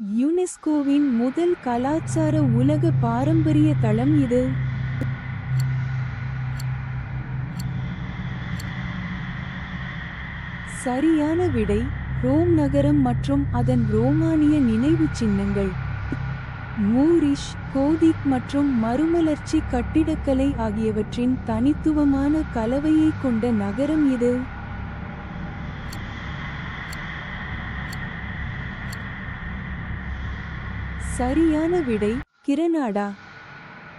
யுனெஸ்கோவின் முதல் கலாச்சார உலக பாரம்பரிய தளம் இது. சரியான விடை ரோம் நகரம் மற்றும் அதன் ரோமானிய நினைவுச் சின்னங்கள். மூரிஷ் கோதிக் மற்றும் மறுமலர்ச்சி கட்டிடக்கலை ஆகியவற்றின் தனித்துவமான கலவையைக் கொண்ட நகரம் இது. சரியான விடை கிரனாடா.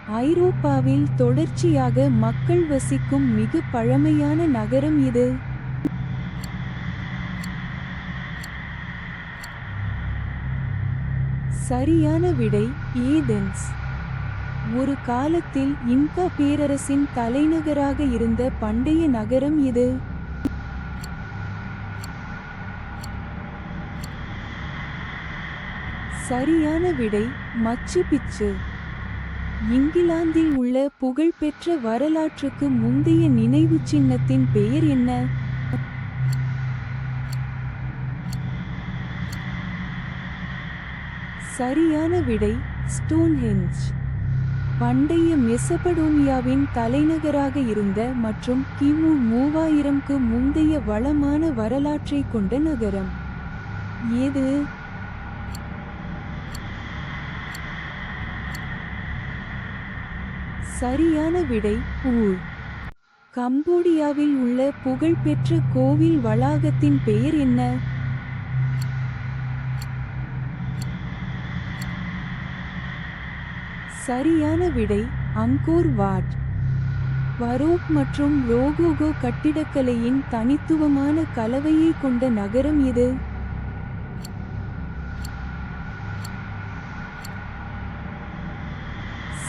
ஐரோப்பாவில் தொடர்ச்சியாக மக்கள் வசிக்கும் மிக பழமையான நகரம் இது. சரியான விடை ஏதென்ஸ். ஒரு காலத்தில் இன்கா பேரரசின் தலைநகராக இருந்த பண்டைய நகரம் இது. சரியான விடை மச்சு பிச்சு. இங்கிலாந்தில் உள்ள புகழ்பெற்ற வரலாற்றுக்கு முந்தைய நினைவுச் சின்னத்தின் பெயர் என்ன? சரியான விடை ஸ்டோன்ஹெஞ்ச் பண்டைய மெசபடோனியாவின் தலைநகராக இருந்த மற்றும் கிமு மூவாயிரம்க்கு முந்தைய வளமான வரலாற்றைக் கொண்ட நகரம். எது? சரியான விடை ஊர் கம்போடியாவில் உள்ள புகழ்பெற்ற கோவில் வளாகத்தின் பெயர் என்ன? சரியான விடை அங்கோர் வாட். பரோக் மற்றும் ரோகோகோ கட்டிடக்கலையின் தனித்துவமான கலவையை கொண்ட நகரம் இது.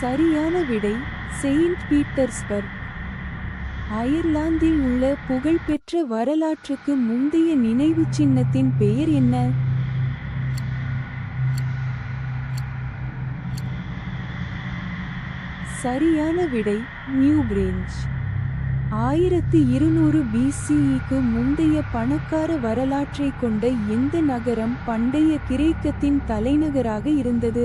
சரியான விடை செயின்ட் பீட்டர்ஸ்பர்க். அயர்லாந்தில் உள்ள புகழ்பெற்ற வரலாற்றுக்கு முந்தைய நினைவு சின்னத்தின் பெயர் என்ன? சரியான விடை நியூ பிரேஞ்ச் ஆயிரத்தி இருநூறு பிசிஇக்கு முந்தைய பணக்கார வரலாற்றைக் கொண்ட எந்த நகரம் பண்டைய கிரேக்கத்தின் தலைநகராக இருந்தது?